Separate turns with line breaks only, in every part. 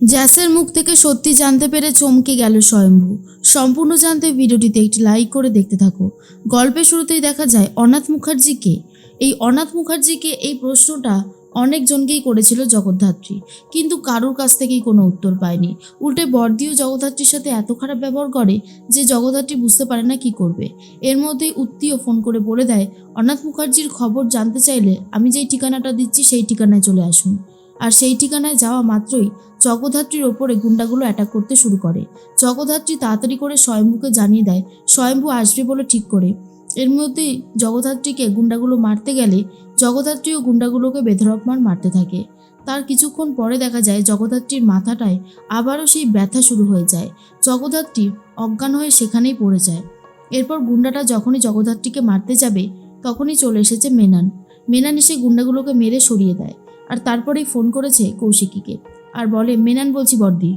জ্যাসের মুখ থেকে সত্যি জানতে পেরে চমকে গেল স্বয়ম্ভু। সম্পূর্ণ জানতে ভিডিওটিতে একটি লাইক করে দেখতে থাকো। গল্পের শুরুতেই দেখা যায়, অনাথ মুখার্জিকে। এই অনাথ মুখার্জিকে এই প্রশ্নটা অনেকজনকেই করেছিল জগদ্ধাত্রী। কিন্তু কারোর কাছ থেকেই কোনো উত্তর পায়নি। উল্টে বর্দিও জগদ্ধাত্রীর সাথে এত খারাপ ব্যবহার করে যে জগদ্ধাত্রী বুঝতে পারে না কি করবে। এর মধ্যেই উত্তিও ফোন করে বলে দেয়, অনাথ মুখার্জির খবর জানতে চাইলে আমি যেই ঠিকানাটা দিচ্ছি সেই ঠিকানায় চলে আসুন। আর সেই ঠিকানায় যাওয়া মাত্রই জগদ্ধাত্রীর ওপরে গুন্ডাগুলো অ্যাটাক করতে শুরু করে। জগদ্ধাত্রী তাড়াতাড়ি করে স্বয়ম্ভুকে জানিয়ে দেয়, স্বয়ম্ভু আসবে বলে ঠিক করে। এর মধ্যেই জগদ্ধাত্রীকে গুন্ডাগুলো মারতে গেলে জগদ্ধাত্রীও গুন্ডাগুলোকে বেধরক মার মারতে থাকে। তার কিছুক্ষণ পরে দেখা যায় জগদ্ধাত্রীর মাথাটায় আবারও সেই ব্যথা শুরু হয়ে যায়। জগদ্ধাত্রী অজ্ঞান হয়ে সেখানেই পড়ে যায়। এরপর গুন্ডাটা যখনই জগদ্ধাত্রীকে মারতে যাবে, তখনই চলে এসেছে মেনান। মেনান এসে গুন্ডাগুলোকে মেরে সরিয়ে দেয়। আর তারপরেই ফোন করেছে কৌশিকীকে। আর বলে, মেনান বলছি বর্দি।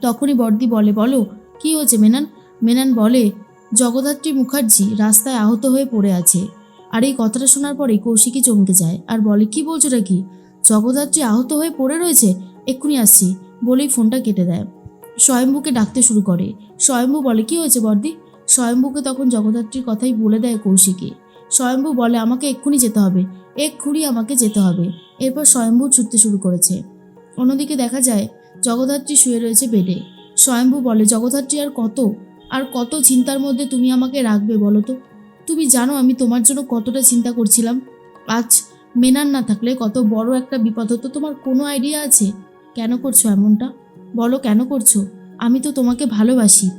তখনই বর্দি বলে, বলো, কি হয়েছে মেনান? মেনান বলে, জগদ্ধাত্রী মুখার্জি রাস্তায় আহত হয়ে পড়ে আছে। আর এই কথাটা শোনার পরেই কৌশিকী চমকে যায়। আর বলে, কি বলছো কি? জগদ্ধাত্রী আহত হয়ে পড়ে রয়েছে? এক্ষুনি আসছি। বলেই ফোনটা কেটে দেয়। স্বয়ম্ভুকে ডাকতে শুরু করে। স্বয়ম্ভু বলে, কি হয়েছে বর্দি? স্বয়ম্ভুকে তখন জগদ্ধাত্রীর কথাই বলে দেয় কৌশিকী। স্বয়ম্ভু বলে, আমাকে এক্ষুনি যেতে হবে। এক্ষুনি আমাকে যেতে হবে। এরপর স্বয়ম্ভু ছুটতে শুরু করেছে। অন্যদিকে দেখা যায়, জগদ্ধাত্রী শুয়ে রয়েছে বেডে। স্বয়ম্ভু বলে, জগদ্ধাত্রী, আর কত? আর কত চিন্তার মধ্যে তুমি আমাকে রাখবে বলো তো? তুমি জানো আমি তোমার জন্য কতটা চিন্তা করছিলাম? আজ মেনার না থাকলে কত বড় একটা বিপদ হতো, তোমার কোনো আইডিয়া আছে? কেন করছ এমনটা? বলো কেন করছ? আমি তো তোমাকে ভালোবাসি।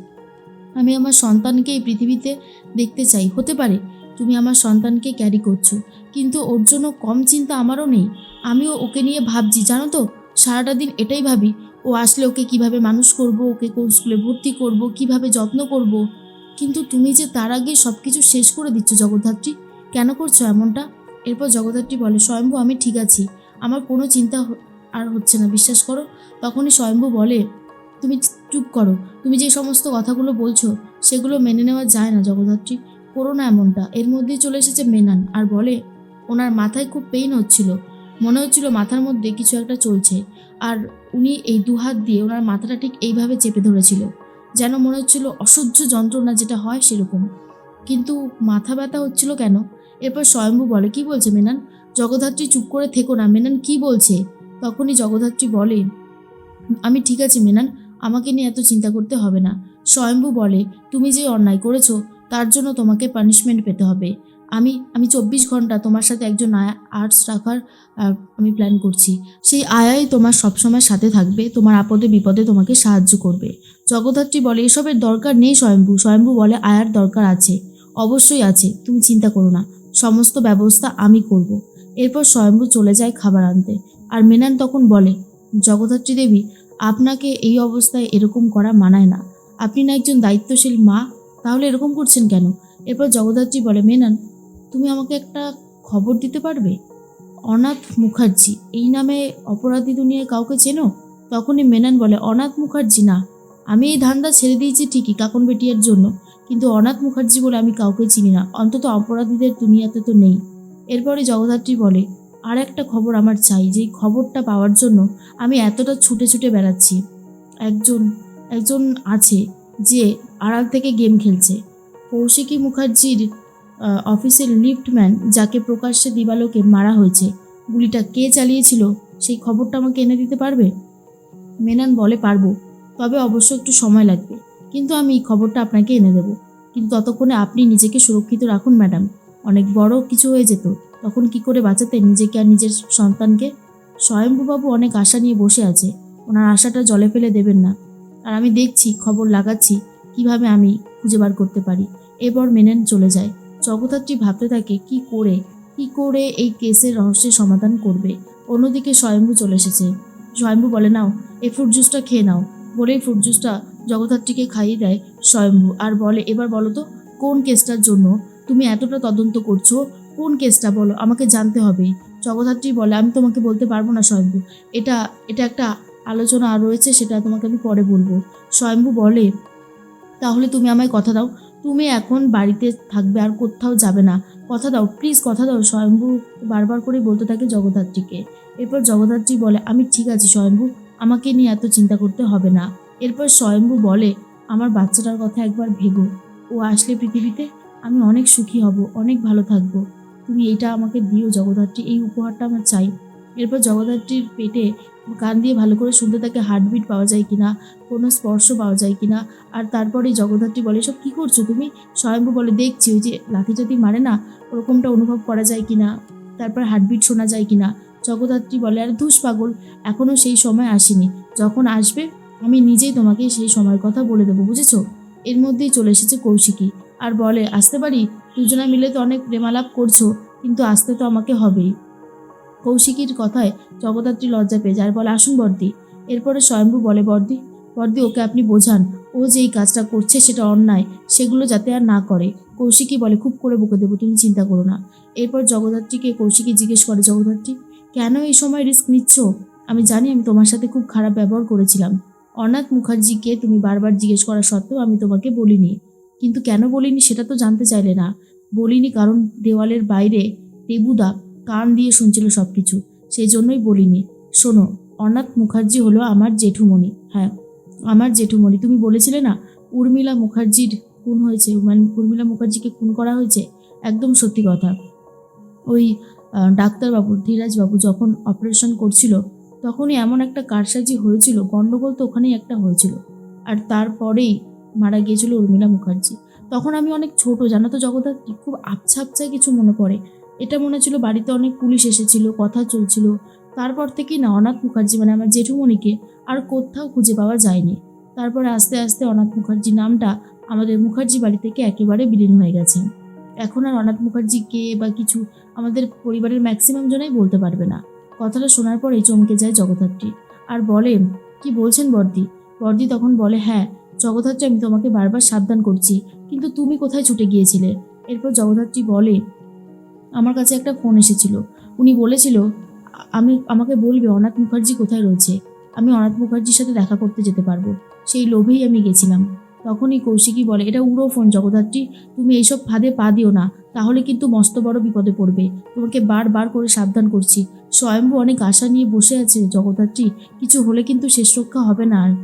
আমি আমার সন্তানকে এই পৃথিবীতে দেখতে চাই। হতে পারে তুমি আমার সন্তানকে ক্যারি করছ। কিন্তু ওর জন্য কম চিন্তা আমারও নেই। আমিও ওকে নিয়ে ভাবছি, জানো তো? সারাটা দিন এটাই ভাবি, ও আসলে ওকে কীভাবে মানুষ করব, ওকে কোন স্কুলে ভর্তি করব, কীভাবে যত্ন করব? কিন্তু তুমি যে তার আগে সব কিছু শেষ করে দিচ্ছ জগদ্ধাত্রী, কেন করছ এমনটা? এরপর জগদ্ধাত্রী বলে, স্বয়ম্ভু, আমি ঠিক আছি। আমার কোনো চিন্তা আর হচ্ছে না, বিশ্বাস করো? তখনই স্বয়ম্ভু বলে, তুমি চুপ করো। তুমি যে সমস্ত কথাগুলো বলছো, সেগুলো মেনে নেওয়া যায় না জগদ্ধাত্রী। করো না এমনটা। এর মধ্যেই চলে এসেছে মেনান আর বলে, ওনার মাথায় খুব পেইন হচ্ছিল। মনে হচ্ছিল মাথার মধ্যে কিছু একটা চলছে। আর উনি এই দুহাত দিয়ে ওনার মাথাটা ঠিক এইভাবে চেপে ধরেছিল। যেন মনে হচ্ছিল অসহ্য যন্ত্রণা যেটা হয় সেরকম। কিন্তু মাথা ব্যথা হচ্ছিল কেন? এরপর স্বয়ম্ভু বলে, কি বলছে মেনান? জগদ্ধাত্রী চুপ করে থেকো না। মেনান কি বলছে? তখনই জগদ্ধাত্রী বলে, আমি ঠিক আছি মেনান। আমাকে নিয়ে এত চিন্তা করতে হবে না। স্বয়ম্ভু বলে, তুমি যে অন্যায় করেছ তার জন্য তোমাকে পানিশমেন্ট পেতে হবে। আমি আমি চব্বিশ ঘণ্টা তোমার সাথে একজন আয়া আর্টস রাখার আমি প্ল্যান করছি। সেই আয়াই তোমার সবসময় সাথে থাকবে, তোমার আপদে বিপদে তোমাকে সাহায্য করবে। জগদ্ধাত্রী বলে, এসবের দরকার নেই স্বয়ম্ভু। স্বয়ম্ভু বলে, আয়ার দরকার আছে। অবশ্যই আছে। তুমি চিন্তা করো না। সমস্ত ব্যবস্থা আমি করব। এরপর স্বয়ম্ভু চলে যায় খাবার আনতে। আর মেনান তখন বলে, জগদ্ধাত্রী দেবী, আপনাকে এই অবস্থায় এরকম করা মানায় না। আপনি না একজন দায়িত্বশীল মা তাহলে এরকম করছেন কেন? এরপর জগদ্ধাত্রী বলে, মেনান, তুমি আমাকে একটা খবর দিতে পারবে? অনাথ মুখার্জি, এই নামে অপরাধী দুনিয়ায় কাউকে চেনো? তখনই মেনান বলে, অনাথ মুখার্জি না। আমি এই ধান্দা ছেড়ে দিয়েছি ঠিকই কাকন বেটিয়ার জন্য, কিন্তু অনাথ মুখার্জি বলে আমি কাউকে চিনি না। অন্তত অপরাধীদের দুনিয়াতে তো নেই। এরপরে জগদ্ধাত্রী বলে, আর একটা খবর আমার চাই, যেই খবরটা পাওয়ার জন্য আমি এতটা ছুটে ছুটে বেড়াচ্ছি। একজন একজন আছে যে আড়াল থেকে গেম খেলছে। কৌশিকী মুখার্জির অফিসের লিফটম্যান যাকে প্রকাশ্যে দিবালোকে মারা হয়েছে, গুলিটা কে চালিয়েছিল সেই খবরটা আমাকে এনে দিতে পারবে? মেনান বলে, পারব। তবে অবশ্য একটু সময় লাগবে। কিন্তু আমি এই খবরটা আপনাকে এনে দেবো। কিন্তু ততক্ষণে আপনি নিজেকে সুরক্ষিত রাখুন, ম্যাডাম। অনেক বড় কিছু হয়ে যেত। তখন কি করে বাঁচাতেন নিজেকে আর নিজের সন্তানকে? স্বয়ম্ভুবাবু অনেক আশা নিয়ে বসে আছে। ওনার আশাটা জলে ফেলে দেবেন না। আর আমি দেখছি, খবর লাগাচ্ছি কীভাবে আমি খুঁজে বার করতে পারি? এরপর মেনেন চলে যায়। জগদ্ধাত্রী ভাবতে থাকে, কি করে? কি করে এই কেসের রহস্যের সমাধান করবে? অন্যদিকে স্বয়ম্ভু চলে এসেছে। স্বয়ম্ভু বলে, নাও, এই ফ্রুট জুসটা খেয়ে নাও। বলেই ফ্রুট জুসটা জগদ্ধাত্রীকে খাইয়ে দেয় স্বয়ম্ভু। আর বলে, এবার বলো তো, কোন কেসটার জন্য তুমি এতটা তদন্ত করছ? কোন কেসটা বলো? আমাকে জানতে হবে। জগদ্ধাত্রী বলে, আমি তোমাকে বলতে পারব না স্বয়ম্ভু। এটা এটা একটা আলোচনা রয়েছে, সেটা তোমাকে আমি পরে বলব। স্বয়ম্ভু বলে তাহলে তুমি আমায় কথা দাও। তুমি এখন বাড়িতে থাকবে আর কোথাও যাবে না। কথা দাও প্লিজ কথা দাও। স্বয়ম্ভু বারবার করে বলতে থাকে জগদ্ধাত্রীকে। এরপর জগদ্ধাত্রী বলে, আমি ঠিক আছি স্বয়ম্ভু, আমাকে নিয়ে এত চিন্তা করতে হবে না। এরপর স্বয়ম্ভু বলে, আমার বাচ্চাটার কথা একবার ভেবো। ও আসলে পৃথিবীতে আমি অনেক সুখী হব, অনেক ভালো থাকব। তুমি এইটা আমাকে দিও জগদ্ধাত্রী, এই উপহারটা আমার চাই। এরপর জগদ্ধাত্রীর পেটে কান দিয়ে ভালো করে শুনতে থাকে হার্টবিট পাওয়া যায় কিনা, কোনো স্পর্শ পাওয়া যায় কিনা, আর তারপরে জগদ্ধাত্রী বলে সব কী করছ তুমি? স্বয়ম্ভু বলে, দেখছি, ওই যে লাঠি যদি মারে না, ওরকমটা অনুভব করা যায় কিনা, তারপর হার্টবিট শোনা যায় কিনা? জগদ্ধাত্রী বলে, আর ধুস পাগল এখনও সেই সময় আসেনি। যখন আসবে, আমি নিজেই তোমাকে সেই সময়ের কথা বলে দেবো, বুঝেছ? এর মধ্যেই চলে এসেছে কৌশিকী আর বলে, আসতে পারি? দুজনা মিলে তো অনেক প্রেমালাপ করছ, কিন্তু আসতে তো আমাকে হবেই। কৌশিকীর কথায় জগদ্ধাত্রী লজ্জা পেয়ে যায়। বলে, আসুন বর্দি। এরপরে স্বয়ম্ভু বলে, বর্দি বর্দি, ওকে আপনি বোঝান। ও যে এই কাজটা করছে সেটা অন্যায়, সেগুলো যাতে আর না করে। কৌশিকী বলে, খুব করে বকে দেবো, তুমি চিন্তা করো না। এরপর জগদ্ধাত্রীকে কৌশিকী জিজ্ঞেস করে, জগদ্ধাত্রী, কেন এই সময় রিস্ক নিচ্ছ? আমি জানি আমি তোমার সাথে খুব খারাপ ব্যবহার করেছিলাম। অনাথ মুখার্জিকে তুমি বারবার জিজ্ঞেস করা সত্ত্বেও আমি তোমাকে বলিনি। কিন্তু কেন বলিনি সেটা তো জানতে চাইলে না। বলিনি কারণ দেওয়ালের বাইরে দেবুদা কান দিয়ে শুনছিল সব কিছু সেই জন্যই বলিনি, শোনো, অনাথ মুখার্জি হলো আমার জেঠুমণি। হ্যাঁ আমার জেঠুমণি, তুমি বলেছিলে না, উর্মিলা মুখার্জির খুন হয়েছে মানে উর্মিলা মুখার্জিকে খুন করা হয়েছে? একদম সত্যি কথা। ওই ডাক্তারবাবু, ধীরাজবাবু যখন অপারেশন করছিল, তখনই এমন একটা কারসাজি হয়েছিল গণ্ডগোল তো ওখানেই একটা হয়েছিল। আর তারপরেই মারা গিয়েছিল উর্মিলা মুখার্জি। তখন আমি অনেক ছোট, জানো তো জগদ্ধাত্রী খুব আবছা আবছা কিছু মনে পড়ে। এটা মনে ছিল বাড়িতে অনেক পুলিশ এসেছিল, কথা চলছিল। তারপর থেকেই না, অনাথ মুখার্জি মানে আমার জেঠুমণিকে আর কোথাও খুঁজে পাওয়া যায়নি। তারপরে আস্তে আস্তে অনাথ মুখার্জি নামটা আমাদের মুখার্জি বাড়ি থেকে একেবারে বিলীন হয়ে গেছে। এখন আর অনাথ মুখার্জি কে বা কিছু আমাদের পরিবারের ম্যাক্সিমাম জনাই বলতে পারবে না। কথাটা শোনার পরেই চমকে যায় জগদ্ধাত্রী। আর বলে, কি বলছেন বর্দি? বর্দি তখন বলে হ্যাঁ জগদ্ধাত্রী, আমি তোমাকে বারবার সাবধান করছি, কিন্তু তুমি কোথায় ছুটে গিয়েছিলে? এরপর জগদ্ধাত্রী বলে আমার কাছে একটা ফোন এসেছিল। উনি বলেছিল, আমি, আমাকে বলবে অনাথ মুখার্জি কোথায় রয়েছে? আমি অনাথ মুখার্জির সাথে দেখা করতে যেতে পারব। সেই লোভেই আমি গেছিলাম। তখনই কৌশিকী বলে, এটা উড়ো ফোন জগদ্ধাত্রী, তুমি এইসব ফাঁদে পা দিও না। তাহলে কিন্তু মস্ত বড় বিপদে পড়বে। তোমাকে বারবার করে সাবধান করছি। স্বয়ম্ভু অনেক আশা নিয়ে বসে আছে জগদ্ধাত্রী। কিছু হলে কিন্তু শেষ রক্ষা হবে না আর।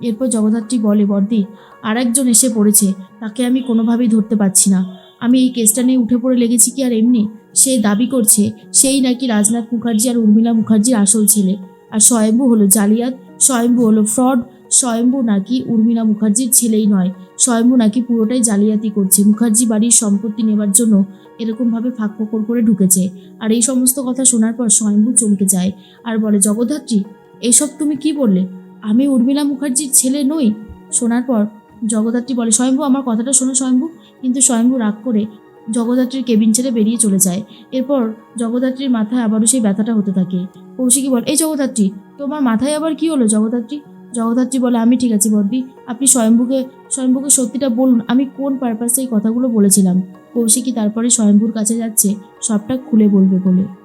এরপর জগদ্ধাত্রী বলে, বর্দি আর একজন এসে পড়েছে। তাকে আমি কোনোভাবেই ধরতে পারছি না। আমি এই কেসটা নিয়ে উঠে পড়ে লেগেছি কি আর এমনি? সে দাবি করছে, সেই নাকি রাজনাথ মুখার্জি আর উর্মিলা মুখার্জির আসল ছেলে। আর স্বয়ম্ভু হলো জালিয়াত, স্বয়ম্ভু হলো ফ্রড, স্বয়ম্ভু নাকি উর্মিলা মুখার্জির ছেলেই নয়। স্বয়ম্ভু নাকি পুরোটাই জালিয়াতি করছে। মুখার্জি বাড়ির সম্পত্তি নেবার জন্য এরকমভাবে ফাঁক ফোকর করে ঢুকেছে। আর এই সমস্ত কথা শোনার পর স্বয়ম্ভু চমকে যায়। আর বলে, জগদ্ধাত্রী, এসব তুমি কি বললে? আমি উর্মিলা মুখার্জির ছেলে নই? শোনার পর জগদ্ধাত্রী বলে, স্বয়ম্ভু, আমার কথাটা শোনো স্বয়ম্ভু। কিন্তু স্বয়ম্ভু রাগ করে জগদ্ধাত্রীর কেবিন ছেড়ে বেরিয়ে চলে যায়। এরপর জগদ্ধাত্রীর মাথায় আবারও সেই ব্যথাটা হতে থাকে। কৌশিকী বলে, এই জগদ্ধাত্রী, তোমার মাথায় আবার কি হলো জগদ্ধাত্রী? জগদ্ধাত্রী বলে, আমি ঠিক আছি বর্দি আপনি স্বয়ম্ভুকে স্বয়ম্ভুকে সত্যিটা বলুন, আমি কোন পারপাসে এই কথাগুলো বলেছিলাম? কৌশিকী তারপরে স্বয়ম্ভুর কাছে যাচ্ছে, সবটা খুলে বলবে বলে।